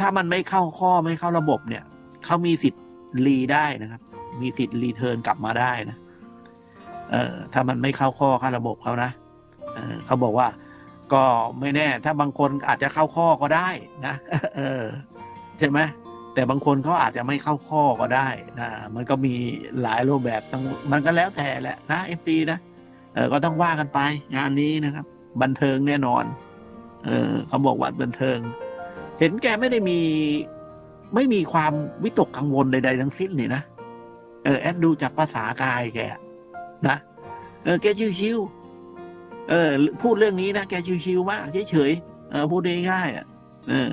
ถ้ามันไม่เข้าข้อไม่เข้าระบบเนี่ยเขามีสิทธิ์รีได้นะครับ มีสิทธิ์รีเทิร์นกลับมาได้นะเออถ้ามันไม่เข้าข้อเข้าระบบเขานะเออเขาบอกว่า ก็ไม่แน่ ถ้าบางคนอาจจะเข้าข้อก็ได้นะเออใช่ไหมแต่บางคนเขาอาจจะไม่เข้าข้อก็ได้นะมันก็มีหลายรูปแบบต้องมันก็แล้วแต่แหละนะเอฟซีนะเออก็ต้องว่ากันไป งานนี้นะครับ บันเทิงแน่นอน เออเขาบอกว่าบันเทิง เห็นแกไม่ได้มี ไม่มีความวิตกกังวลใดๆทั้งสิ้นนี่นะเออแอดดูจากภาษากายแกนะเออแกชิวๆเออ พูดเรื่องนี้นะแกชิวๆมากเฉยๆเออพูดง่ายๆอะ เออ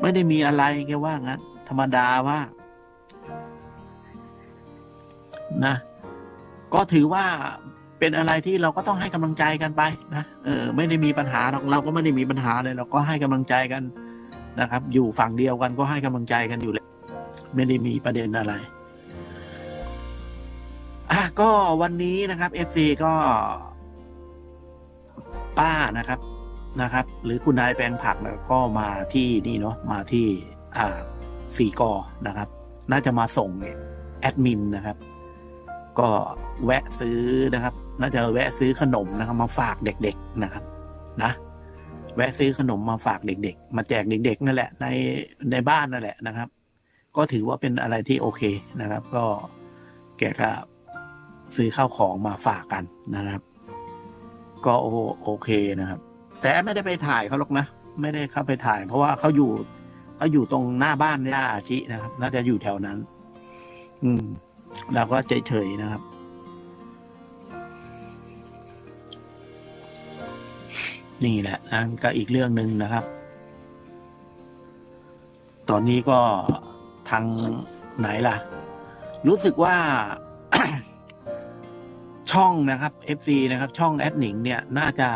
ไม่ได้มีอะไรแกว่างั้นธรรมดาว่านะก็ถือว่าเป็นอะไรที่เราก็ต้องให้กำลังใจกันไปนะเออ ไม่ได้มีปัญหาหรอกเราก็ไม่ได้มีปัญหาเลยเราก็ให้กำลังใจกัน นะครับ อยู่ฝั่งเดียวกันก็ให้กำลังใจกันอยู่เลยไม่ได้มีประเด็นอะไรอะก็วันนี้นะครับเอฟซีก็ ป้านะครับนะครับ หรือคุณนายแปลงผักนะก็มาที่นี่เนาะมาที่ อ่าสี่กอนะครับ น่าจะมาส่งแอดมินนะครับ ก็แวะซื้อนะครับ น่าจะแวะซื้อขนมนะครับ มาฝากเด็กๆนะครับ นะ แวะซื้อขนมมาฝากเด็ก ๆ มาแจกเด็ก ๆ นั่นแหละ ในในบ้านนั่นแหละนะครับ ก็ถือว่าเป็นอะไรที่โอเคนะครับ ก็แกก็ซื้อข้าวของมาฝากกันนะครับ ก็โอโอเคนะครับ แต่ไม่ได้ไปถ่ายเขาหรอกนะไม่ได้เข้าไปถ่าย เพราะว่าเขาอยู่เขาอยู่ตรงหน้าบ้านย่าอาชินะครับ น่าจะอยู่แถวนั้น อืมเราก็เฉยๆนะครับ นี่แหละนั่นก็อีกเรื่องหนึ่งนะครับ ตอนนี้ก็ทางไหนล่ะ รู้สึกว่าช่องนะครับ FC นะครับ ช่องแอดหนิงเนี่ยน่าจะ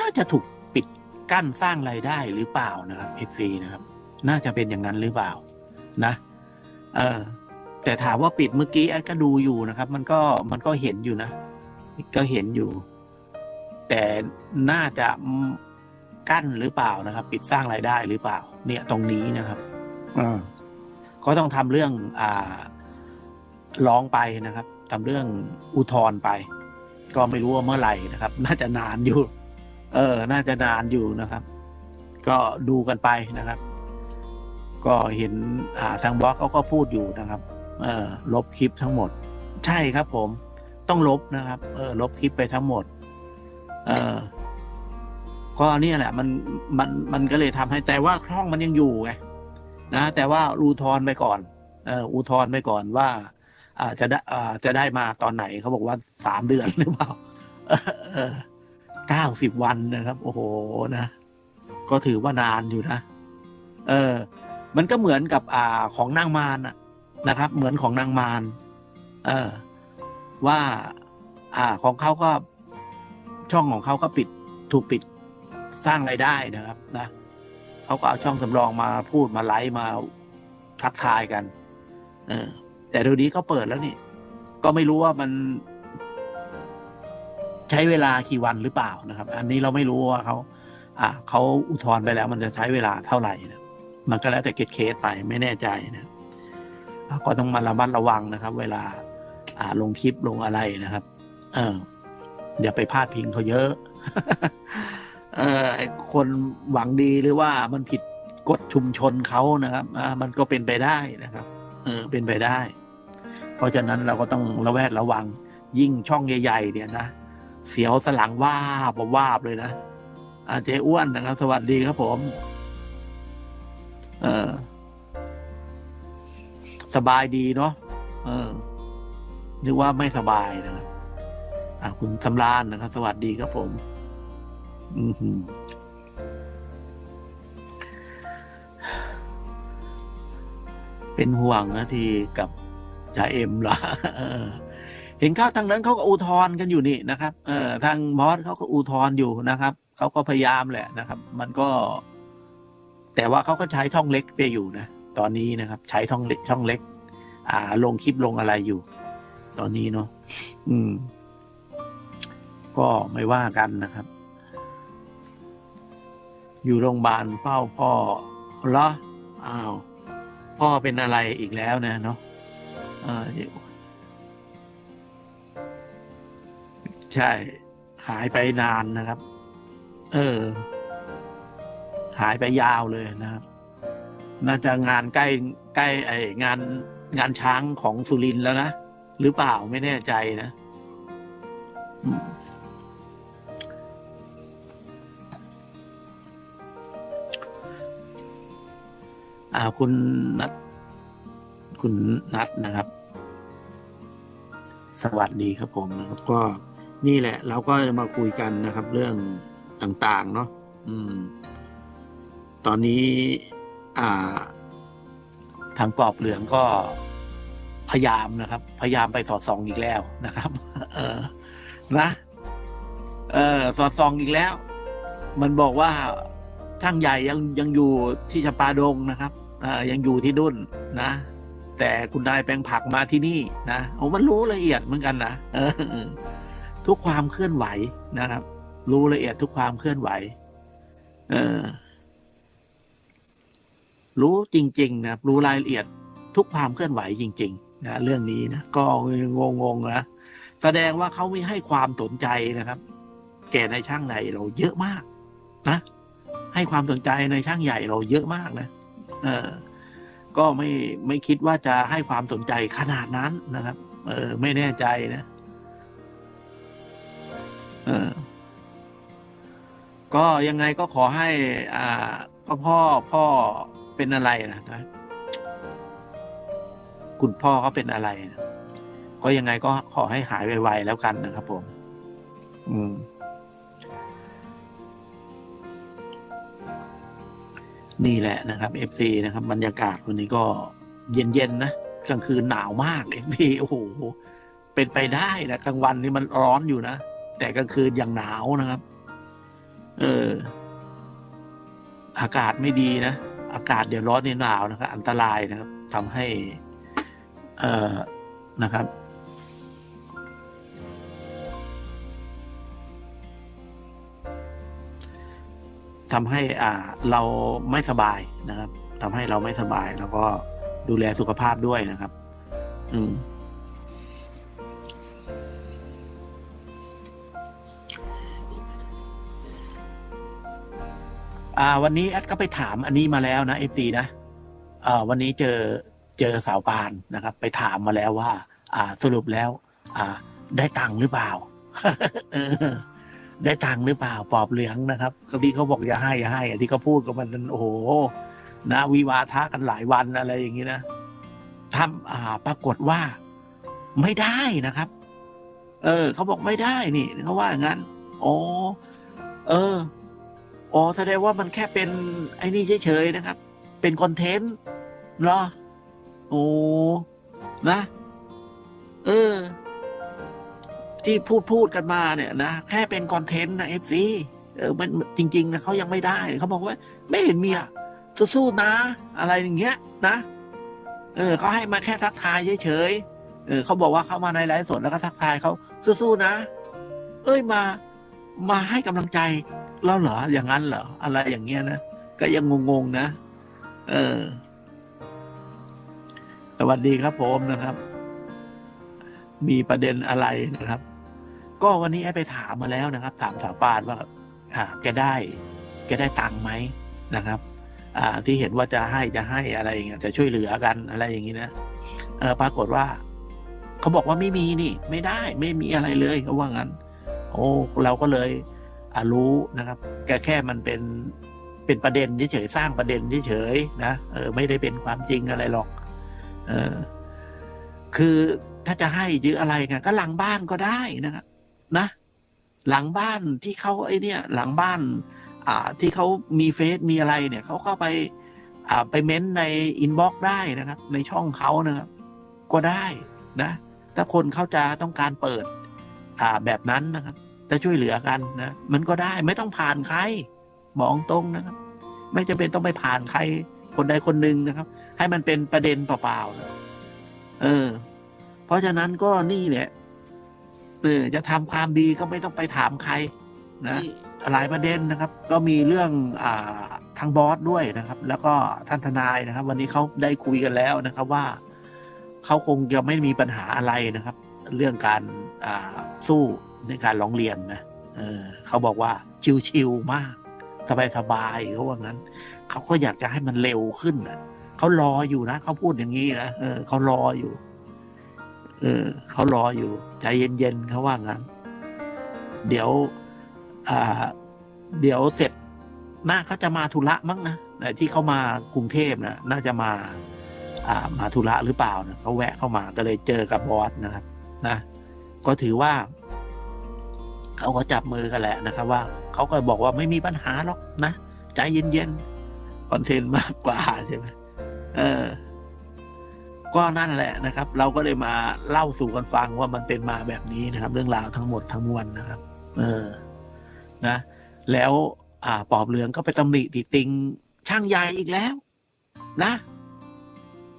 น่าจะถูกปิดกั้นสร้างรายได้หรือเปล่านะครับ FC นะครับ น่าจะเป็นอย่างนั้นหรือเปล่า นะ เออแต่ถามว่าปิดเมื่อกี้แอดก็ดูอยู่นะครับ มันก็มันก็เห็นอยู่นะก็เห็นอยู่ แต่น่าจะกั้นหรือเปล่านะครับ ปิดสร้างรายได้หรือเปล่า เนี่ยตรงนี้นะครับอก็ต้องทำเรื่องอ่าร้องไปนะครับทำเรื่องอุทธรณ์ไป ก็ไม่รู้ว่าเมื่อไหร่นะครับ น่าจะนานอยู่ เออ น่าจะนานอยู่นะครับ ก็ดูกันไปนะครับ ก็เห็นอ่าทางบล็อกเขาก็พูดอยู่นะครับ เออลบคลิปทั้งหมด ใช่ครับผม ต้องลบนะครับ เออ ลบคลิปไปทั้งหมด เออก็เนี่ยแหละ มันมันมันก็เลยทำให้แต่ว่าช่องมันยังอยู่ไงนะแต่ว่าอุทธรณ์ไปก่อนเอออุทธรณ์ไปก่อนว่าอาจะได้อาจะได้มาตอนไหนเขาบอกว่าสามเดือนหรือเปล่าเก้าสิบวันนะครับ โอ้โหนะก็ถือว่านานอยู่นะเออ มันก็เหมือนกับ อ่าของนางมารนะครับ เหมือนของนางมารเออ ว่า อ่า ของเขาก็ ช่องของเขาก็ปิดถูกปิดสร้างรายได้นะครับ นะเขาก็เอาช่องสำรองมาพูดมาไลฟ์มาทักทายกัน เออ แต่เดี๋ยวนี้เขาเปิดแล้วนี่ ก็ไม่รู้ว่ามัน ใช้เวลากี่วันหรือเปล่านะครับ อันนี้เราไม่รู้ว่าเขาอ่าเขาอุทธรณ์ไปแล้วมันจะใช้เวลาเท่าไหร่นะมันก็แล้วแต่เกตเคสไปไม่แน่ใจนะก็ต้องมาระมัดระวังนะครับ เวลา อ่าลงคลิปลงอะไรนะครับ เออ อย่าไปพลาดพิงเขาเยอะ เออคนหวังดีหรือว่ามันผิดกฎชุมชนเขานะครับอ่ามันก็เป็นไปได้นะครับ เออ เป็นไปได้ เพราะฉะนั้นเราก็ต้องระแวดระวัง ยิ่งช่องใหญ่ๆเนี่ยนะเสียวสลังว่าบว่าบเลยนะอาเจอ้วนนะครับ สวัสดีครับผม เออ สบายดีเนาะเออนึกว่าไม่สบายนะครับ อ่าคุณสำรานนะครับ สวัสดีครับผม อือหือเป็นห่วงนะทีกับจ่าเอ็มเหรอเห็นเขาทางนั้นเขาก็อุทธรณ์กันอยู่นี่นะครับ เออทางมอสเขาก็อุทธรณ์อยู่นะครับเขาก็พยายามแหละนะครับ มันก็ แต่ว่าเขาก็ใช้ช่องเล็กไปอยู่นะตอนนี้นะครับ ใช้ช่องเล็กช่องเล็ก อ่า ลงคลิปลงอะไรอยู่ ตอนนี้เนาะอืม ก็ไม่ว่ากันนะครับ อยู่โรงพยาบาลเฝ้าพ่อเหรออ้าว พ่อเป็นอะไรอีกแล้วนะเนาะใช่ หายไปนานนะครับ เออ หายไปยาวเลยนะครับ น่าจะงานใกล้ใกล้ไองานงานช้างของสุรินแล้วนะ หรือเปล่าไม่แน่ใจนะ อืม อ่าคุณนัทคุณนัทนะครับ สวัสดีครับผมนะครับ ก็นี่แหละ เราก็จะมาคุยกันนะครับ เรื่องต่างๆ เนาะอืม ตอนนี้ อ่า ทางปอบเหลืองก็พยายามนะครับ พยายามไปสอดส่องอีกแล้วนะครับ เออ นะ เออ สอดส่องอีกแล้ว มันบอกว่า ช่างใหญ่ยังยังอยู่ที่ชะปาดงนะครับยังอยู่ที่ดุนนะ แต่คุณนายแปลงผักมาที่นี่นะโอ้มันรู้ละเอียดเหมือนกันนะทุกความเคลื่อนไหวนะครับ รู้ละเอียดทุกความเคลื่อนไหว เออ รู้จริง ๆ นะรู้รายละเอียดทุกความเคลื่อนไหวจริง ๆ นะเรื่องนี้นะก็งงๆนะแสดงว่าเขาไม่ให้ความสนใจนะครับ แก่ในช่างใหญ่เราเยอะมาก นะ ให้ความสนใจในช่างใหญ่เราเยอะมากนะเออก็ไม่ไม่คิดว่าจะให้ความสนใจขนาดนั้นนะครับ เออ ไม่แน่ใจนะ เออ ก็ยังไงก็ขอให้ อ่าก็พ่อพ่อเป็นอะไรนะนะคุณพ่อเขาเป็นอะไรนะก็ยังไงก็ขอให้หายไวๆแล้วกันนะครับผม อืม นี่แหละนะครับ FC นะครับ บรรยากาศวันนี้ก็เย็นๆนะกลางคืนหนาวมาก FC โอ้โหเป็นไปได้นะกลางวันนี่มันร้อนอยู่นะ แต่กลางคืนอย่างหนาวนะครับ เออ อากาศไม่ดีนะ อากาศเดี๋ยวร้อนนี่หนาวนะครับ อันตรายนะครับทำให้ เอ่อนะครับ ทำให้อ่าเราไม่สบายนะครับทำให้เราไม่สบาย แล้วก็ดูแลสุขภาพด้วยนะครับ อืมอ่า วันนี้แอดก็ไปถามอันนี้มาแล้วนะเอฟซีนะอ่าวันนี้เจอเจอสาวปานนะครับ ไปถามมาแล้วว่า อ่า สรุปแล้ว อ่า ได้ตังค์หรือเปล่า ได้ตังค์หรือเปล่าปอบเหลืองนะครับที่เขาบอกอย่าให้อย่าให้อะที่เขาพูดกับมันโอ้โหนะวิวาทะกันหลายวันอะไรอย่างนี้นะทำอ่าปรากฏว่าไม่ได้นะครับ เออเขาบอกไม่ได้นี่เขาว่าอย่างนั้นอ๋อเอออ๋อแสดงว่ามันแค่เป็นไอ้นี่เฉยๆนะครับ เป็นคอนเทนต์เหรอโอ้นะ เออ ที่พูดพูดกันมาเนี่ยนะแค่เป็นคอนเทนต์นะเอฟซีเออมันจริงๆนะเขายังไม่ได้เขาบอกว่า ไม่เห็นมีอะสู้ๆนะ อะไรอย่างเงี้ย นะเออเขาให้มาแค่ทักทายเฉยๆเออเขาบอกว่าเขามาในไลฟ์สดแล้วก็ทักทายเขาสู้ๆนะ เอ้ยมา มาให้กำลังใจแล้วเหรออย่างนั้นเหรออะไรอย่างเงี้ยนะก็ยังงงๆนะเออ สวัสดีครับผมนะครับ มีประเด็นอะไรนะครับ ก็วันนี้ไอ้ไปถามมาแล้วนะครับ ถามสาวปานว่าอ่าแกได้แกได้ตังค์ไหมนะครับ อ่าที่เห็นว่าจะให้จะให้อะไรอย่างเงี้ยจะช่วยเหลือกันอะไรอย่างงี้นะเออปรากฏว่าเขาบอกว่าไม่มีนี่ ไม่ได้ไม่มีอะไรเลยเขาว่างั้น โอ้เราก็เลยอ่ารู้นะครับแค่แค่มันเป็นเป็นประเด็นเฉยๆสร้างประเด็นเฉยๆนะเออไม่ได้เป็นความจริงอะไรหรอก เออ คือถ้าจะให้หรืออะไรกันก็หลังบ้านก็ได้นะครับ นะ หลังบ้านที่เขาไอ้เนี่ยหลังบ้าน อ่า ที่เขามีเฟซมีอะไรเนี่ยเขาเข้าไป อ่า ไปเม้นในอินบ็อกได้นะครับ ในช่องเขานะครับ ก็ได้นะ ถ้าคนเขาจะต้องการเปิด อ่าแบบนั้นนะครับจะช่วยเหลือกันนะมันก็ได้ไม่ต้องผ่านใครบอกตรงนะครับ ไม่จำเป็นต้องไปผ่านใครคนใดคนหนึ่งนะครับ ให้มันเป็นประเด็นเปล่าๆนะเออ เพราะฉะนั้นก็นี่แหละ เออจะทำความดีก็ไม่ต้องไปถามใครนะหลายประเด็นนะครับ ก็มีเรื่องอ่าทางบอสด้วยนะครับ แล้วก็ท่านทนายนะครับ วันนี้เขาได้คุยกันแล้วนะครับว่าเขาคงจะไม่มีปัญหาอะไรนะครับ เรื่องการอ่าสู้ในการร้องเรียนนะเออเขาบอกว่าชิวๆมาก สบายๆเขาว่างั้นเขาก็อยากจะให้มันเร็วขึ้นนะเขารออยู่นะเขาพูดอย่างนี้นะเออเขารออยู่ เออเขารออยู่ ใจเย็นๆเขาว่างั้น เดี๋ยว อ่า เดี๋ยวเสร็จน่าเขาจะมาธุระมั้งนะแต่ที่เขามากรุงเทพนะน่าจะมา อ่า มาธุระหรือเปล่านะเขาแวะเข้ามาก็เลยเจอกับบอสนะครับนะก็ถือว่าเขาก็จับมือกันแหละนะครับ ว่าเขาก็บอกว่าไม่มีปัญหาหรอกนะใจเย็นๆคอนเทนต์มากกว่าใช่ไหมเออ ก็นั่นแหละนะครับ เราก็เลยมาเล่าสู่กันฟังว่ามันเป็นมาแบบนี้นะครับ เรื่องราวทั้งหมดทั้งมวลนะครับ เออ นะ แล้ว อ่า ปอบเหลืองก็ไปตำหนิติติง ช่างใหญ่อีกแล้ว นะ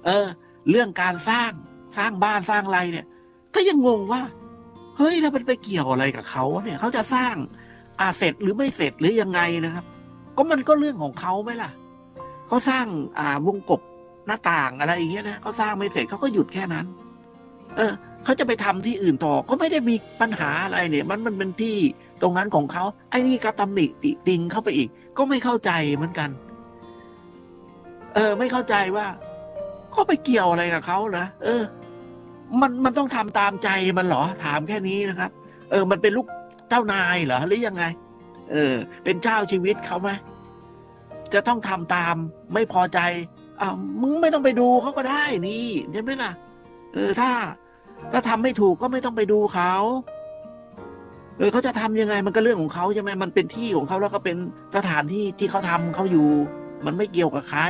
เออ เรื่องการสร้างสร้างบ้านสร้างอะไรเนี่ย ก็ยังงงว่า เฮ้ยแล้วมันไปเกี่ยวอะไรกับเขาเนี่ยเขาจะสร้างอาเสร็จหรือไม่เสร็จหรือยังไงนะครับ ก็มันก็เรื่องของเขาไหมล่ะเขาสร้างอ่าวงกบ หน้าต่างอะไรอย่างเงี้ยนะเขาสร้างไม่เสร็จเขาก็หยุดแค่นั้น เออเขาจะไปทำที่อื่นต่อก็ไม่ได้มีปัญหาอะไรเนี่ย มันมันเป็นที่ตรงนั้นของเขาไอ้นี่ก็ตำหนิติติงเข้าไปอีก ก็ไม่เข้าใจเหมือนกัน เออ ไม่เข้าใจว่าก็ไปเกี่ยวอะไรกับเขานะเออ มันมันต้องทำตามใจมันเหรอถามแค่นี้นะครับ เออ มันเป็นลูกเจ้านายเหรอหรือยังไง เออ เป็นเจ้าชีวิตเขาไหมจะต้องทำตามไม่พอใจ อ่ามึงไม่ต้องไปดูเขาก็ได้นี่ใช่ไหมล่ะ เออถ้า ถ้าทำไม่ถูกก็ไม่ต้องไปดูเขาเออเขาจะทำยังไงมันก็เรื่องของเขาใช่ไหมมันเป็นที่ของเขาแล้วก็เป็นสถานที่ที่เขาทำเขาอยู่ มันไม่เกี่ยวกับใคร